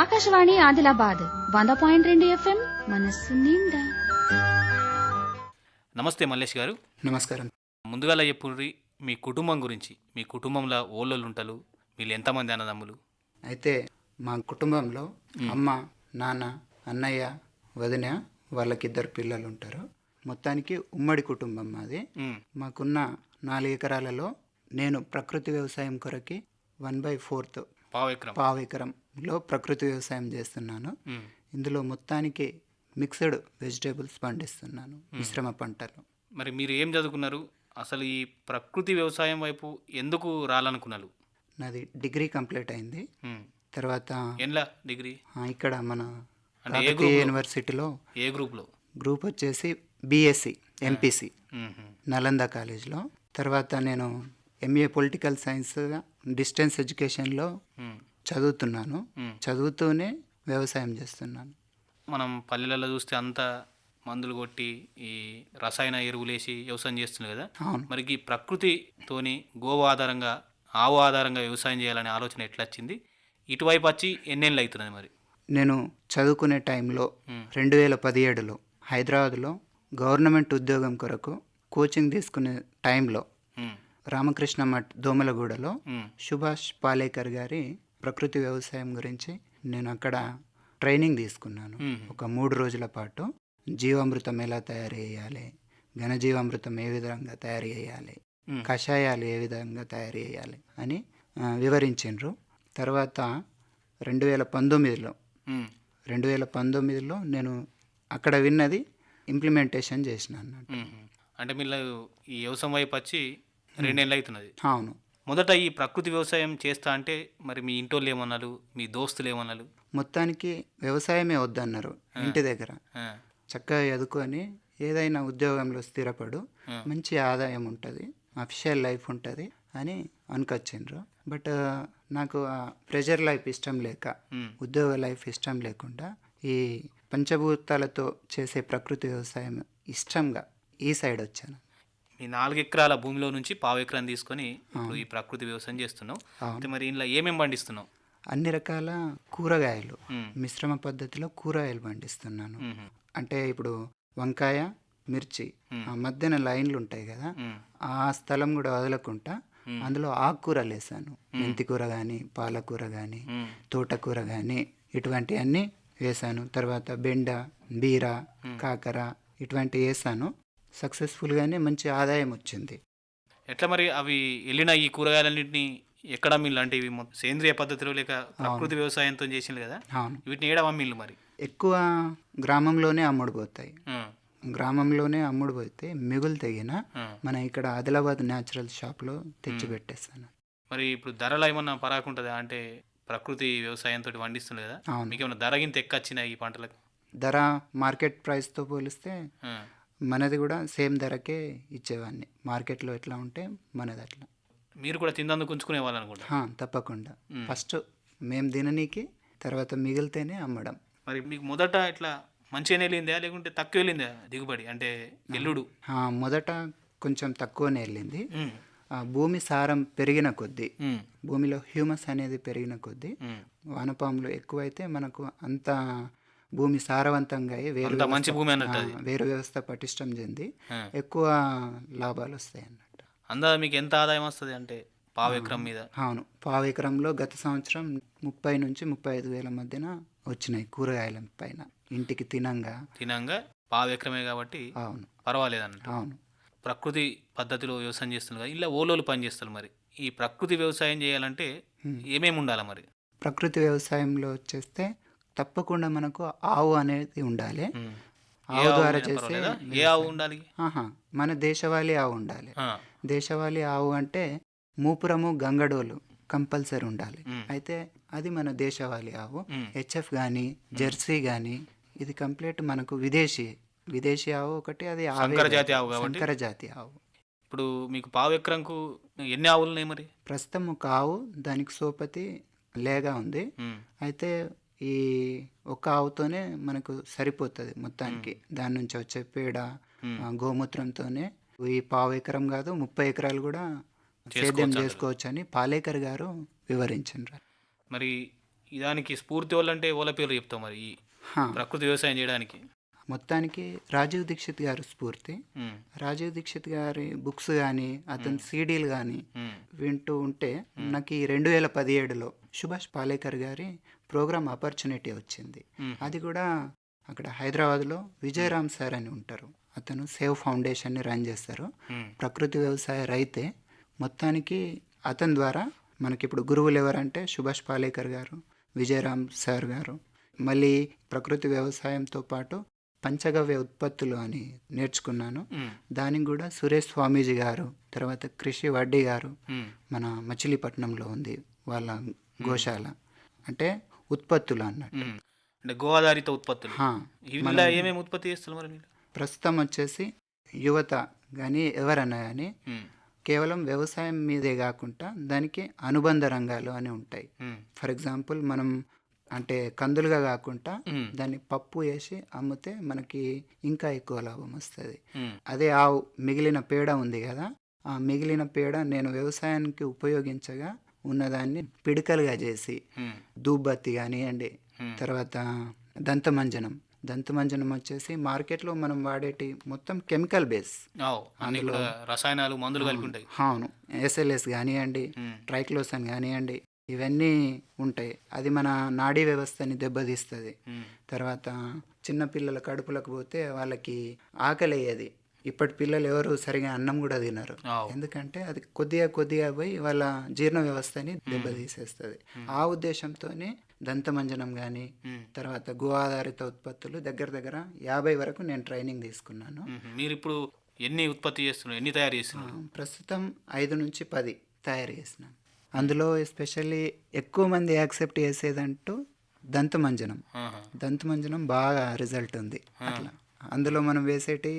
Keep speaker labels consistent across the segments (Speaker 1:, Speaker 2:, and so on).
Speaker 1: ఆకాశవాణి ఆదిలాబాద్ వంద పాయింట్ రెండు ఎఫ్ఎం మనస్సు నిండా.
Speaker 2: నమస్తే మల్లేష్ గారు.
Speaker 3: నమస్కారం.
Speaker 2: ముందుగా చెప్పుర్రి మీ కుటుంబం గురించి మీ కుటుంబంలో ఓళ్ళోళ్ళు ఉంటారు వీళ్ళు ఎంతమంది అన్నదమ్ములు?
Speaker 3: అయితే మా కుటుంబంలో అమ్మ నాన్న అన్నయ్య వదిన వాళ్ళకిద్దరు పిల్లలు ఉంటారు మొత్తానికి ఉమ్మడి కుటుంబం మాది. మాకున్న నాలుగు ఎకరాలలో నేను ప్రకృతి వ్యవసాయం కొరకి వన్ బై ఫోర్త్
Speaker 2: పావు ఎకరం
Speaker 3: పావు ఎకరంలో ప్రకృతి వ్యవసాయం చేస్తున్నాను. ఇందులో మొత్తానికి మిక్స్డ్ వెజిటేబుల్స్ పండిస్తున్నాను మిశ్రమ పంటలు.
Speaker 2: మరి మీరు ఏం చదువుకున్నారు? అసలు ఈ ప్రకృతి వ్యవసాయం వైపు ఎందుకు రాలనుకున్నారు?
Speaker 3: నాది డిగ్రీ కంప్లీట్ అయింది. తర్వాత
Speaker 2: ఎన్లా డిగ్రీ?
Speaker 3: ఇక్కడ మన? యూనివర్సిటీలో
Speaker 2: ఏ గ్రూప్లో?
Speaker 3: గ్రూప్ వచ్చేసి బీఎస్సీ ఎంపీసీ నలంద కాలేజ్లో. తర్వాత నేను ఎంఏ పొలిటికల్ సైన్స్ డిస్టెన్స్ ఎడ్యుకేషన్లో. చదువుతున్నాను. చదువుతూనే వ్యవసాయం చేస్తున్నాను
Speaker 2: మనం పల్లెలలో చూస్తే అంతా మందులు కొట్టి ఈ రసాయన ఎరువులేసి వ్యవసాయం చేస్తున్నారు కదా
Speaker 3: అవును
Speaker 2: మరి ఈ ప్రకృతితోని గోవు ఆధారంగా ఆవు ఆధారంగా వ్యవసాయం చేయాలనే ఆలోచన ఎట్లా వచ్చింది ఇటువైపు వచ్చి ఎన్నేళ్ళు అవుతున్నది మరి
Speaker 3: నేను చదువుకునే టైంలో. రెండు వేల పదిహేడులో హైదరాబాద్లో గవర్నమెంట్ ఉద్యోగం కొరకు కోచింగ్ తీసుకునే టైంలో రామకృష్ణ మఠ్ దోమలగూడలో సుభాష్ పాలేకర్ గారి ప్రకృతి వ్యవసాయం గురించి నేను అక్కడ ట్రైనింగ్ తీసుకున్నాను. ఒక మూడు రోజుల పాటు జీవామృతం ఎలా తయారు చేయాలి? ఘనజీవామృతం ఏ విధంగా తయారు చేయాలి? కషాయాలు ఏ విధంగా తయారు చేయాలి అని వివరించిండ్రు. తర్వాత రెండు వేల పంతొమ్మిదిలో రెండు వేల పంతొమ్మిదిలో నేను అక్కడ విన్నది ఇంప్లిమెంటేషన్ చేసిన అన్నట్టు.
Speaker 2: అంటే మీరు ఈ వ్యవసాయం వైపు వచ్చి రెండేళ్ళు అవుతున్నది
Speaker 3: అవును.
Speaker 2: మొదట ఈ ప్రకృతి వ్యవసాయం చేస్తా అంటే మరి మీ ఇంటోళ్ళు ఏమన్నారు మీ దోస్తులు ఏమన్నారు
Speaker 3: మొత్తానికి వ్యవసాయమే వద్దన్నారు ఇంటి దగ్గర. చక్కగా చదువుకొని ఏదైనా ఉద్యోగంలో స్థిరపడు. మంచి ఆదాయం ఉంటుంది అఫిషియల్ లైఫ్ ఉంటుంది అని అనుకొచ్చిండ్రు. బట్ నాకు ఆ ప్రెజర్ లైఫ్ ఇష్టం లేక ఉద్యోగ లైఫ్ ఇష్టం లేకుండా ఈ పంచభూతాలతో చేసే ప్రకృతి వ్యవసాయం ఇష్టంగా ఈ సైడ్ వచ్చాను.
Speaker 2: మీ నాలుగు ఎకరాల భూమిలో నుంచి పావు ఎకరం తీసుకొని ఇప్పుడు ఈ ప్రకృతి వ్యవసాయం చేస్తున్నావు. అయితే మరి ఇంట్లో ఏమేమి పండిస్తున్నావు?
Speaker 3: అన్ని రకాల కూరగాయలు. మిశ్రమ పద్ధతిలో కూరగాయలు పండిస్తున్నాను. అంటే ఇప్పుడు వంకాయ మిర్చి. ఆ మధ్యన లైన్లు ఉంటాయి కదా. ఆ స్థలం కూడా వదలకుండా. అందులో ఆకుకూరలు వేసాను మెంతికూర కానీ పాలకూర కానీ తోటకూర కానీ ఇటువంటివన్నీ వేసాను తర్వాత బెండ బీర కాకర ఇటువంటి వేసాను సక్సెస్ఫుల్గానే మంచి ఆదాయం వచ్చింది.
Speaker 2: ఎట్లా మరి అవి వెళ్ళిన ఈ కూరగాయలన్నింటినీ ఎక్కడ మిల్లు? అంటే ఇవి మొత్తం సేంద్రియ పద్ధతిలో లేక ప్రకృతి వ్యవసాయంతో చేసింది కదా?
Speaker 3: అవును.
Speaker 2: వీటిని ఏడా మిల్లు మరి?
Speaker 3: ఎక్కువ గ్రామంలోనే అమ్ముడుపోతాయి. గ్రామంలోనే అమ్ముడుపోతే మిగులు తెగిన. మన ఇక్కడ ఆదిలాబాద్ న్యాచురల్ షాప్లో తెచ్చి పెట్టేస్తాను.
Speaker 2: మరి ఇప్పుడు ధరలు ఏమన్నా పరాకుంటుందా? అంటే ప్రకృతి వ్యవసాయంతో పండిస్తుంది కదా? మీకు ఏమైనా ధర గింత ఎక్కొచ్చినాయి ఈ పంటలకు?
Speaker 3: ధర మార్కెట్ ప్రైస్తో పోలిస్తే మనది కూడా సేమ్ ధరకే ఇచ్చేవాడిని. మార్కెట్లో ఎట్లా ఉంటే మనది అట్లా.
Speaker 2: మీరు కూడా తిందందుకు ఉంచుకునే వాళ్ళు అనుకుంటా?
Speaker 3: తప్పకుండా. ఫస్ట్ మేము తిననీకి తర్వాత మిగిలితేనే అమ్మడం.
Speaker 2: మరి మీకు మొదట ఇట్లా మంచిగా వెళ్ళిందా? లేకుంటే తక్కువ వెళ్ళిందా దిగుబడి? అంటే ఎల్లుడు?
Speaker 3: మొదట కొంచెం తక్కువనే వెళ్ళింది. భూమి సారం పెరిగిన కొద్దీ భూమిలో హ్యూమస్ అనేది పెరిగిన కొద్దీ. వానపాములు ఎక్కువైతే మనకు అంత భూమి సారవంతంగా వేరు
Speaker 2: మంచి భూమి అన్నట్టు అది.
Speaker 3: వేరు వ్యవస్థ పటిష్టం చెంది. ఎక్కువ లాభాలు వస్తాయి అన్నట్టు.
Speaker 2: అందాజ మీకు ఎంత ఆదాయం వస్తుంది అంటే పావు ఎకరం మీద?
Speaker 3: అవును. పావు ఎకరంలో గత సంవత్సరం ముప్పై నుంచి ముప్పై ఐదు వేల మధ్యన వచ్చినాయి కూరగాయల పైన. ఇంటికి తినంగా.
Speaker 2: తినంగా పావు ఎకరమే కాబట్టి
Speaker 3: అవును.
Speaker 2: పర్వాలేదు అన్నట్టు.
Speaker 3: అవును.
Speaker 2: ప్రకృతి పద్ధతిలో వ్యవసాయం చేస్తున్నారు కదా ఇలా ఓలోలు పని చేస్తారు మరి. ఈ ప్రకృతి వ్యవసాయం చేయాలంటే ఏమేమి ఉండాలి మరి?
Speaker 3: ప్రకృతి వ్యవసాయంలో వచ్చేస్తే తప్పకుండా మనకు ఆవు అనేది ఉండాలి. ఆవు ద్వారా చేసే?
Speaker 2: ఏ ఆవు ఉండాలి?
Speaker 3: మన దేశవాళీ ఆవు ఉండాలి. దేశవాళీ ఆవు అంటే మూపురము గంగడోలు కంపల్సరీ ఉండాలి. అయితే అది మన దేశవాళీ ఆవు. హెచ్ఎఫ్ కానీ జెర్సీ కానీ ఇది కంప్లీట్ మనకు విదేశీ విదేశీ ఆవు ఒకటి అది.
Speaker 2: జాతి ఆవు?
Speaker 3: సంకర జాతి ఆవు.
Speaker 2: ఇప్పుడు మీకు పావు ఎకరంకు ఎన్ని ఆవులు ఉన్నాయి మరి?
Speaker 3: ప్రస్తుతం ఒక ఆవు దానికి సోపతి లేగా ఉంది. అయితే ఈ ఒక ఆవుతోనే మనకు సరిపోతుంది మొత్తానికి. దాని నుంచి వచ్చే పేడ గోమూత్రంతోనే ఈ పావు ఎకరం కాదు ముప్పై ఎకరాలు కూడా సేద్యం
Speaker 2: చేసుకోవచ్చు
Speaker 3: అని పాలేకర్ గారు వివరించారు
Speaker 2: మరి దానికి స్ఫూర్తి వాళ్ళంటే వాళ్ళ పేర్లు చెప్తాం మరి ప్రకృతి వ్యవసాయం చేయడానికి?
Speaker 3: మొత్తానికి రాజీవ్ దీక్షిత్ గారు స్ఫూర్తి. రాజీవ్ దీక్షిత్ గారి బుక్స్ కానీ అతని సీడీలు కానీ వింటూ ఉంటే నాకు ఈ రెండు వేల పదిహేడులో సుభాష్ పాలేకర్ గారి ప్రోగ్రామ్ ఆపర్చునిటీ వచ్చింది. అది కూడా అక్కడ హైదరాబాద్లో విజయరామ్ సార్ అని ఉంటారు. అతను సేవ్ ఫౌండేషన్ని రన్ చేస్తారు. ప్రకృతి వ్యవసాయ రైతే మొత్తానికి అతని ద్వారా మనకి ఇప్పుడు గురువులు ఎవరంటే సుభాష్ పాలేకర్ గారు విజయరామ్ సార్ గారు. మళ్ళీ ప్రకృతి వ్యవసాయంతో పాటు పంచగవ్య ఉత్పత్తులు అని నేర్చుకున్నాను. దానికి కూడా సురేష్ స్వామీజీ గారు తర్వాత కృషి వడ్డీ గారు మన మచిలీపట్నంలో ఉంది వాళ్ళ గోశాల. అంటే ఉత్పత్తులు అన్నట్టు.
Speaker 2: అంటే గో ఆధారిత ఉత్పత్తులు ఇలా ఏమేమి ఉత్పత్తి చేస్తున్నారు మరి మీరు?
Speaker 3: ప్రస్తుతం వచ్చేసి యువత కానీ ఎవరన్నా కానీ కేవలం వ్యవసాయం మీదే కాకుండా దానికి అనుబంధ రంగాలు అని ఉంటాయి. ఫర్ ఎగ్జాంపుల్ మనం అంటే కందులుగా కాకుండా దాన్ని పప్పు వేసి అమ్మితే మనకి ఇంకా ఎక్కువ లాభం వస్తుంది. అదే ఆవు మిగిలిన పేడ ఉంది కదా ఆ మిగిలిన పేడ నేను వ్యవసాయానికి ఉపయోగించగా ఉన్నదాన్ని పిడకలుగా చేసి దూబత్తి కానివ్వండి. తర్వాత దంతమంజనం. దంతమంజనం వచ్చేసి మార్కెట్లో మనం వాడేటి మొత్తం కెమికల్ బేస్.
Speaker 2: కూడా రసాయనాలు మందులు కలిపి ఉంటాయి.
Speaker 3: అవును ఎస్ఎల్ఎస్ కానివ్వండి ట్రైక్లోసన్ కానివ్వండి ఇవన్నీ ఉంటాయి. అది మన నాడీ వ్యవస్థని దెబ్బతీస్తుంది. తర్వాత చిన్న పిల్లల కడుపులకు పోతే వాళ్ళకి ఆకలి అయ్యేది ఇప్పటి పిల్లలు ఎవరు సరిగా అన్నం కూడా తినరు. ఎందుకంటే అది కొద్దిగా కొద్దిగా పోయి వాళ్ళ జీర్ణ వ్యవస్థని దెబ్బతీసేస్తుంది. ఆ ఉద్దేశంతోనే దంతమంజనం కానీ తర్వాత గో ఆధారిత ఉత్పత్తులు దగ్గర దగ్గర యాభై వరకు నేను ట్రైనింగ్ తీసుకున్నాను.
Speaker 2: మీరు ఇప్పుడు ఎన్ని ఉత్పత్తి చేస్తున్నారు? ఎన్ని తయారు చేస్తున్నారు?
Speaker 3: ప్రస్తుతం ఐదు నుంచి పది తయారు చేసినాను అందులో ఎస్పెషల్లీ ఎక్కువ మంది యాక్సెప్ట్ చేసేదంటూ దంతమంజనం. దంతమంజనం బాగా రిజల్ట్ ఉంది అట్లా. అందులో మనం వేసేటి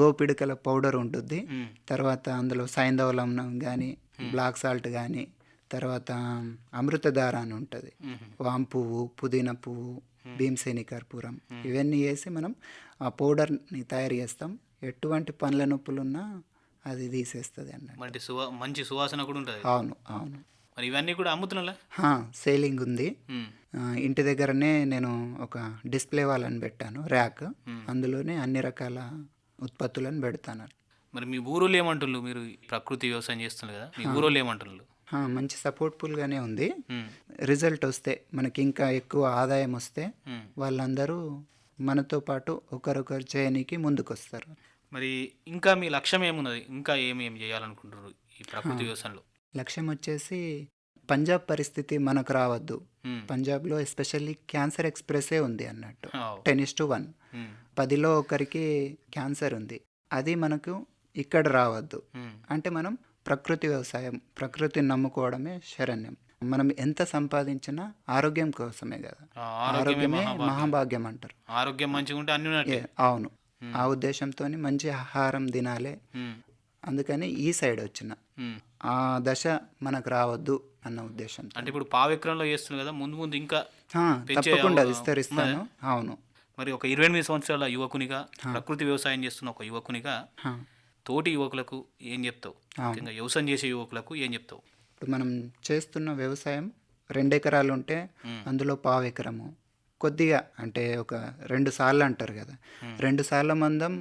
Speaker 3: గోపిడికల పౌడర్ ఉంటుంది. తర్వాత అందులో సైంధవలమ్నం కానీ బ్లాక్ సాల్ట్ కానీ తర్వాత అమృతధార అని ఉంటుంది. వామ్ పువ్వు పుదీనా పువ్వు భీమసేని కర్పూరం ఇవన్నీ వేసి మనం ఆ పౌడర్ని తయారు చేస్తాం. ఎటువంటి పండ్ల నొప్పులున్నా అది తీసేస్తుంది అన్నట్టు.
Speaker 2: మంచి సువా మంచి సువాసన కూడా ఉంటుంది.
Speaker 3: అవును అవును.
Speaker 2: మరి ఇవన్నీ కూడా అమ్ముతున్నా
Speaker 3: సేలింగ్ ఉంది. ఇంటి దగ్గరనే నేను ఒక డిస్ప్లే వాళ్ళని పెట్టాను ర్యాక్. అందులోనే అన్ని రకాల ఉత్పత్తులను పెడతాను
Speaker 2: మరి మీ ఊరోళ్ళు ఏమంటున్నారు మీరు ప్రకృతి వ్యవసాయం చేస్తున్నారు కదా మీ ఊరోళ్ళు ఏమంటున్నారు
Speaker 3: మంచి సపోర్ట్ఫుల్గానే ఉంది. రిజల్ట్ వస్తే మనకి ఇంకా ఎక్కువ ఆదాయం వస్తే. వాళ్ళందరూ మనతో పాటు ఒకరొకరు చేయనీకి ముందుకు వస్తారు
Speaker 2: మరి ఇంకా మీ లక్ష్యం ఏమున్నది? ఇంకా ఏమి ఏం చేయాలనుకుంటున్నారు ఈ ప్రకృతి వ్యవసాయంలో?
Speaker 3: లక్ష్యం వచ్చేసి పంజాబ్ పరిస్థితి మనకు రావద్దు.
Speaker 2: ఉమ్,
Speaker 3: పంజాబ్లో ఎస్పెషల్లీ క్యాన్సర్ ఎక్స్ప్రెసే ఉంది అన్నట్టు.
Speaker 2: ఆవ్.
Speaker 3: Ten is to one.
Speaker 2: ఉమ్,
Speaker 3: పదిలో ఒకరికి క్యాన్సర్ ఉంది. అది మనకు ఇక్కడ రావద్దు.
Speaker 2: ఉమ్,
Speaker 3: అంటే మనం ప్రకృతి వ్యవసాయం ప్రకృతిని నమ్ముకోవడమే శరణ్యం. మనం ఎంత సంపాదించినా ఆరోగ్యం కోసమే కదా.
Speaker 2: ఆరోగ్యమే మహాభాగ్యం.
Speaker 3: అంటారు.
Speaker 2: ఆరోగ్యం మంచిగా ఉంటే అన్ని
Speaker 3: అవును. ఆ ఉద్దేశంతో మంచి ఆహారం తినాలి. అందుకని ఈ సైడ్ వచ్చిన. ఆ దశ మనకు రావద్దు. అన్న ఉద్దేశంతో.
Speaker 2: అంటే ఇప్పుడు పావెకరంలో చేస్తున్నారు కదా ముందు ముందు ఇంకా
Speaker 3: తప్పకుండా విస్తరిస్తాను. అవును.
Speaker 2: మరి ఒక ఇరవై ఎనిమిది సంవత్సరాల యువకునిగా ప్రకృతి వ్యవసాయం చేస్తున్న ఒక యువకునిగా తోటి యువకులకు ఏం చెప్తావు. ముఖ్యంగా వ్యవసాయం చేసే యువకులకు ఏం చెప్తావు?
Speaker 3: ఇప్పుడు మనం చేస్తున్న వ్యవసాయం రెండు ఎకరాలు ఉంటే. అందులో పావు ఎకరము. కొద్దిగా అంటే ఒక రెండు సార్లు అంటారు కదా. రెండు సార్ల మందం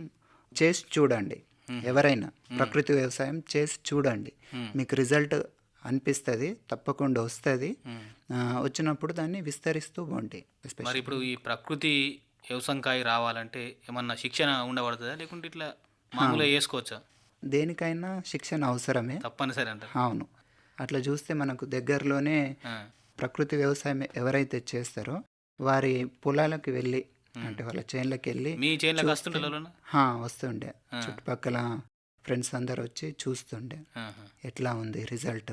Speaker 3: చేసి చూడండి. ఎవరైనా ప్రకృతి వ్యవసాయం చేసి చూడండి. మీకు రిజల్ట్ అనిపిస్తుంది తప్పకుండా వస్తుంది. వచ్చినప్పుడు దాన్ని విస్తరిస్తూ పోండి
Speaker 2: మరి ఇప్పుడు ఈ ప్రకృతి వ్యవసాయంకాయ రావాలంటే ఏమన్నా శిక్షణ ఉండబడుతుందా? లేకుంటే ఇట్లా మామూలుగా చేసుకోవచ్చా
Speaker 3: దేనికైనా శిక్షణ అవసరమే.
Speaker 2: తప్పనిసరి అంటారు.
Speaker 3: అవును. అట్లా చూస్తే మనకు దగ్గరలోనే ప్రకృతి వ్యవసాయం ఎవరైతే చేస్తారో వారి పొలాలకు వెళ్ళి అంటే వాళ్ళ చేన్లకు వెళ్ళి
Speaker 2: మీ చేనులకు
Speaker 3: వస్తుండే. చుట్టుపక్కల ఫ్రెండ్స్ అందరు వచ్చి చూస్తుండే. ఎట్లా ఉంది రిజల్ట్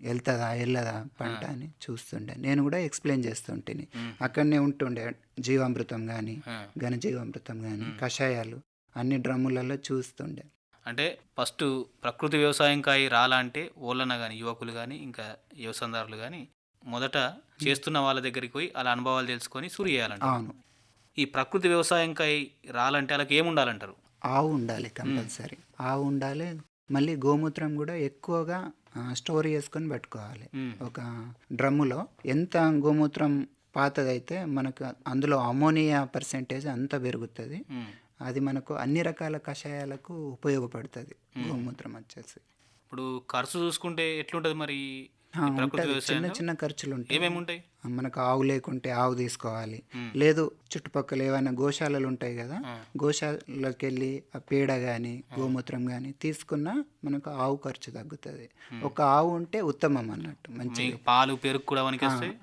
Speaker 3: వెళ్తుందా వెళ్ళదా పంట అని చూస్తుండే. నేను కూడా ఎక్స్ప్లెయిన్ చేస్తుంటేని. అక్కడనే ఉంటుండే. జీవామృతం కానీ. ఘనజీవామృతం కానీ కషాయాలు అన్ని డ్రమ్ములలో చూస్తుండే.
Speaker 2: అంటే ఫస్ట్ ప్రకృతి వ్యవసాయంకాయ రాలంటే ఓళ్ళన కానీ యువకులు కానీ ఇంకా వ్యవసాయదారులు కానీ మొదట చేస్తున్న వాళ్ళ దగ్గరికి పోయి వాళ్ళ అనుభవాలు తెలుసుకొని సురి చేయాలంట
Speaker 3: అవును.
Speaker 2: ఈ ప్రకృతి వ్యవసాయంకాయ రాలంటే వాళ్ళకి ఏముండాలంటారు?
Speaker 3: ఆవు ఉండాలి కంపల్సరీ. ఆవు ఉండాలి. మళ్ళీ గోమూత్రం కూడా ఎక్కువగా స్టోర్ చేసుకొని పెట్టుకోవాలి. ఒక డ్రమ్ములో. ఎంత గోమూత్రం పాతదైతే మనకు అందులో అమోనియా పర్సెంటేజ్ అంత పెరుగుతుంది. అది మనకు అన్ని రకాల కషాయాలకు ఉపయోగపడుతుంది గోమూత్రం వచ్చేసి.
Speaker 2: ఇప్పుడు ఖర్చు చూసుకుంటే ఎట్లుంటది మరి? ప్రకృతి.
Speaker 3: చిన్న
Speaker 2: వ్యవసాయంలో
Speaker 3: చిన్న ఖర్చులు ఉంటాయి
Speaker 2: ఏమేమి ఉంటాయి?
Speaker 3: మనకు ఆవు లేకుంటే ఆవు తీసుకోవాలి. లేదు చుట్టుపక్కల ఏమైనా గోశాలలు ఉంటాయి కదా. గోశాలకి వెళ్ళి ఆ పేడ కానీ గోమూత్రం కానీ తీసుకున్నా మనకు ఆవు ఖర్చు తగ్గుతుంది. ఒక ఆవు ఉంటే ఉత్తమం అన్నట్టు మంచి
Speaker 2: మీకు పాలు పెరుగు కూడా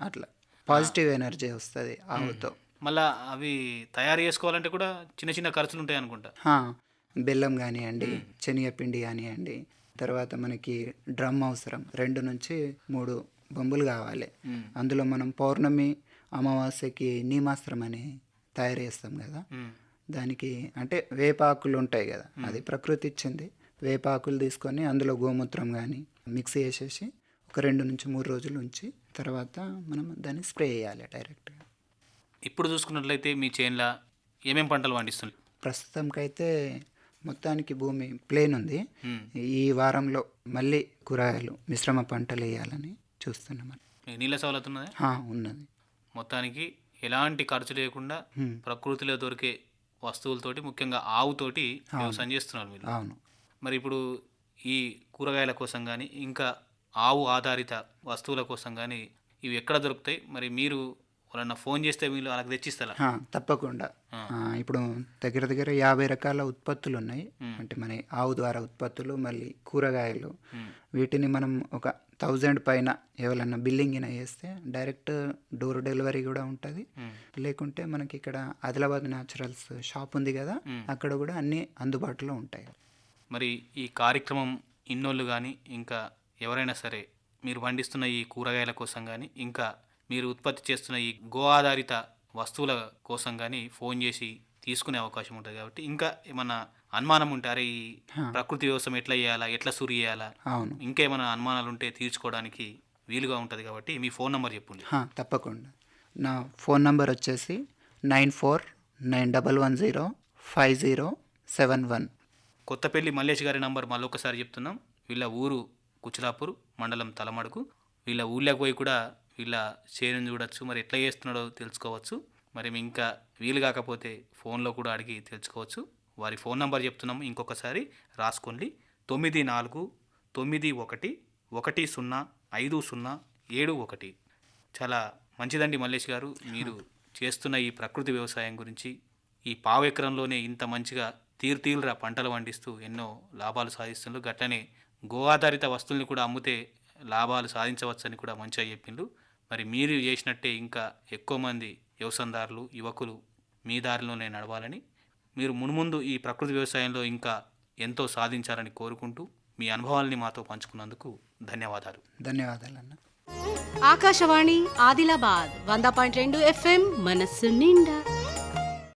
Speaker 3: అట్లా. పాజిటివ్ ఎనర్జీ వస్తుంది ఆవుతో.
Speaker 2: మళ్ళా అవి తయారు చేసుకోవాలంటే కూడా చిన్న చిన్న ఖర్చులు ఉంటాయి అనుకుంటా
Speaker 3: బెల్లం కానివ్వండి శనగపిండి కానివ్వండి తర్వాత మనకి డ్రమ్ అవసరం. రెండు నుంచి మూడు బొంబులు కావాలి. అందులో మనం పౌర్ణమి అమావాస్యకి నీమాస్త్రం అని తయారు చేస్తాం కదా. దానికి అంటే వేపాకులు ఉంటాయి కదా. అది ప్రకృతి ఇచ్చింది. వేపాకులు తీసుకొని అందులో గోమూత్రం కానీ మిక్స్ చేసేసి ఒక రెండు నుంచి మూడు రోజులు ఉంచి తర్వాత మనం దాన్ని స్ప్రే చేయాలి డైరెక్ట్గా
Speaker 2: ఇప్పుడు చూసుకున్నట్లయితే మీ చేన్ల ఏమేం పంటలు పండిస్తుంది
Speaker 3: ప్రస్తుతంకైతే మొత్తానికి భూమి ప్లేన్ ఉంది. ఈ వారంలో మళ్ళీ కూరగాయలు మిశ్రమ పంటలు వేయాలని చూస్తున్నాం.
Speaker 2: నీళ్ళ సవలతు ఉన్నదా?
Speaker 3: ఉన్నది.
Speaker 2: మొత్తానికి ఎలాంటి ఖర్చు లేకుండా
Speaker 3: హ్మ్.
Speaker 2: ప్రకృతిలో దొరికే వస్తువులతోటి ముఖ్యంగా ఆవుతోటి వ్యవసాయం చేస్తున్నారు మీరు.
Speaker 3: అవును.
Speaker 2: మరి ఇప్పుడు ఈ కూరగాయల కోసం కానీ ఇంకా ఆవు ఆధారిత వస్తువుల కోసం కానీ ఇవి ఎక్కడ దొరుకుతాయి? మరి మీరు వాళ్ళన్న ఫోన్ చేస్తే వీళ్ళు వాళ్ళకి తెచ్చిస్తారా?
Speaker 3: తప్పకుండా. ఇప్పుడు దగ్గర దగ్గర యాభై రకాల ఉత్పత్తులు ఉన్నాయి. అంటే మన ఆవు ద్వారా ఉత్పత్తులు మళ్ళీ కూరగాయలు. వీటిని మనం ఒక థౌజండ్ పైన ఎవరన్నా బిల్లింగ్ అయినా చేస్తే డైరెక్ట్ డోర్ డెలివరీ కూడా ఉంటుంది. లేకుంటే మనకి ఇక్కడ ఆదిలాబాద్ న్యాచురల్స్ షాప్ ఉంది కదా అక్కడ కూడా అన్నీ అందుబాటులో ఉంటాయి.
Speaker 2: మరి ఈ కార్యక్రమం ఇన్నోళ్ళు కానీ ఇంకా ఎవరైనా సరే మీరు పండిస్తున్న ఈ కూరగాయల కోసం కానీ ఇంకా మీరు ఉత్పత్తి చేస్తున్న ఈ గో ఆధారిత వస్తువుల కోసం కానీ ఫోన్ చేసి తీసుకునే అవకాశం ఉంటుంది కాబట్టి ఇంకా ఏమన్నా అనుమానం ఉంటే అరే ఈ ప్రకృతి వ్యవసాయం ఎట్లా చేయాలా ఎట్లా సురి చేయాలా?
Speaker 3: అవును.
Speaker 2: ఇంకా ఏమైనా అనుమానాలు ఉంటే తీర్చుకోవడానికి వీలుగా ఉంటుంది కాబట్టి మీ ఫోన్ నెంబర్ చెప్పండి.
Speaker 3: తప్పకుండా. నా ఫోన్ నంబర్ వచ్చేసి nine four nine double one zero five zero seven one.
Speaker 2: Kothapalli Mallesh గారి నంబర్ మళ్ళీ ఒకసారి చెప్తున్నాం. వీళ్ళ ఊరు కుచిలాపూర్ మండలం తలమడుకు. వీళ్ళ ఊళ్ళోకి పోయి కూడా ఇలా చేయడం చూడొచ్చు. మరి ఎట్లా చేస్తున్నాడో తెలుసుకోవచ్చు. మరి ఇంకా వీలు కాకపోతే ఫోన్లో కూడా అడిగి తెలుసుకోవచ్చు. వారి ఫోన్ నంబర్ చెప్తున్నాము. ఇంకొకసారి రాసుకోండి. తొమ్మిది నాలుగు తొమ్మిది ఒకటి ఒకటి సున్నా ఐదు సున్నా ఏడు ఒకటి. చాలా మంచిదండి మల్లేష్ గారు. మీరు చేస్తున్న ఈ ప్రకృతి వ్యవసాయం గురించి ఈ పావు ఎకరంలోనే ఇంత మంచిగా తీరుతీరురా పంటలు పండిస్తూ ఎన్నో లాభాలు సాధిస్తున్నారు. గట్లనే గో ఆధారిత వస్తువుల్ని కూడా అమ్మితే లాభాలు సాధించవచ్చని కూడా మంచిగా చెప్పిండ్రు మరి మీరు చేసినట్టే ఇంకా ఎక్కువ మంది వ్యవసాయదారులు యువకులు మీ దారిలోనే నడవాలని మీరు మున్ముందు ఈ ప్రకృతి వ్యవసాయంలో ఇంకా ఎంతో సాధించాలని కోరుకుంటూ మీ అనుభవాల్ని మాతో పంచుకున్నందుకు ధన్యవాదాలు.
Speaker 3: ధన్యవాదాలన్న.
Speaker 4: ఆకాశవాణి ఆదిలాబాద్ వంద పాయింట్ రెండు ఎఫ్ఎం మనస్సు నిండా.